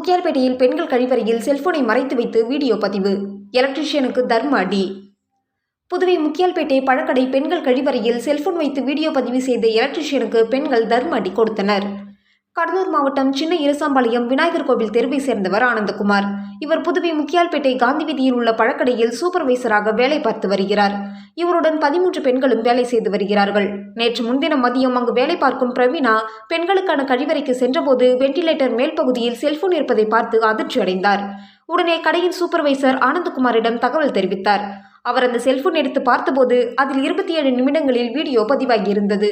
முத்தியால்பேட்டையில் பெண்கள் கழிவறையில் செல்போனை மறைத்து வைத்து வீடியோ பதிவு. எலக்ட்ரீஷியனுக்கு தர்ம அடி. புதுவை முக்கியால்பேட்டை பழக்கடை பெண்கள் கழிவறையில் செல்போன் வைத்து வீடியோ பதிவு செய்த எலக்ட்ரீஷியனுக்கு பெண்கள் தர்ம அடி கொடுத்தனர். கடலூர் மாவட்டம் சின்ன இருசாம்பாளையம் விநாயகர் கோவில் தெருவை சேர்ந்தவர் ஆனந்தகுமார். இவர் புதுவை முக்கியால்பேட்டை காந்தி வீதியில் உள்ள பழக்கடையில் சூப்பர்வைசராக வேலை பார்த்து வருகிறார். இவருடன் பதிமூன்று பெண்களும் வேலை செய்து வருகிறார்கள். நேற்று முன்தினம் மதியம் அங்கு வேலை பார்க்கும் பிரவீனா பெண்களுக்கான கழிவறைக்கு சென்றபோது வெண்டிலேட்டர் மேல் பகுதியில் செல்போன் இருப்பதை பார்த்து அதிர்ச்சி அடைந்தார் உடனே கடையின் சூப்பர்வைசர் ஆனந்தகுமாரிடம் தகவல் தெரிவித்தார். அவர் அந்த செல்போன் எடுத்து பார்த்தபோது அதில் இருபத்தி ஏழு நிமிடங்களில் வீடியோ பதிவாகியிருந்தது.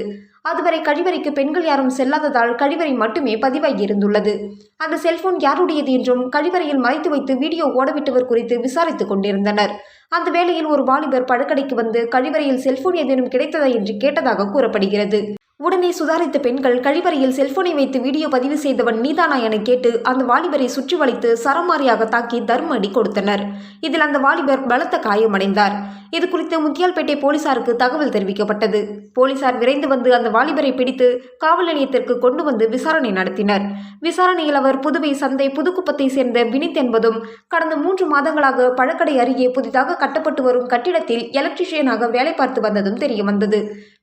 அதுவரை கழிவறைக்கு பெண்கள் யாரும் செல்லாததால் கழிவறை மட்டுமே பதிவாகி இருந்துள்ளது. அந்த செல்போன் யாருடையது என்றும் கழிவறையில் மறைத்து வைத்து வீடியோ ஓடவிட்டவர் குறித்து விசாரித்துக் கொண்டிருந்தனர். அந்த வேளையில் ஒரு வாலிபர் பழக்கடைக்கு வந்து கழிவறையில் செல்போன் ஏதேனும் கிடைத்ததா என்று கேட்டதாக கூறப்படுகிறது. உடனே சுதாரித்த பெண்கள் கழிவறையில் செல்போனை வைத்து வீடியோ பதிவு செய்தவன் நீதானா என கேட்டு அந்த வாலிபரை சுற்றி வளைத்து சரமாரியாக தாக்கி தர்ம அடி கொடுத்தனர். இதில் அந்த வாலிபர் பலத்த காயமடைந்தார் இது குறித்து முத்தியால்பேட்டை போலீசாருக்கு தகவல் தெரிவிக்கப்பட்டது. போலீசார் விரைந்து வந்து அந்த வாலிபரை பிடித்து காவல் நிலையத்திற்கு கொண்டு வந்து விசாரணை நடத்தினர். விசாரணையில் அவர் புதுவை சந்தை புதுக்குப்பத்தை சேர்ந்த வினித் என்பதும் கடந்த மூன்று மாதங்களாக பழக்கடை அருகே புதிதாக கட்டப்பட்டு வரும் கட்டிடத்தில் எலக்ட்ரிஷியனாக வேலை பார்த்து வந்ததும் தெரியவந்தது.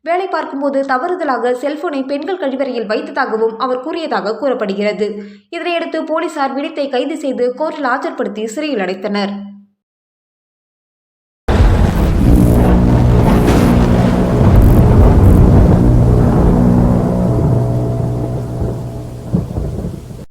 வேலை பார்க்கும்போது தவறுதலாக செல்போனை பெண்கள் கழிவறையில் வைத்ததாகவும் அவர் கூறியதாக கூறப்படுகிறது. இதனையடுத்து போலீசார் வினித்தை கைது செய்து கோர்ட்டில் ஆஜர்படுத்தி சிறையில் அடைத்தனர்.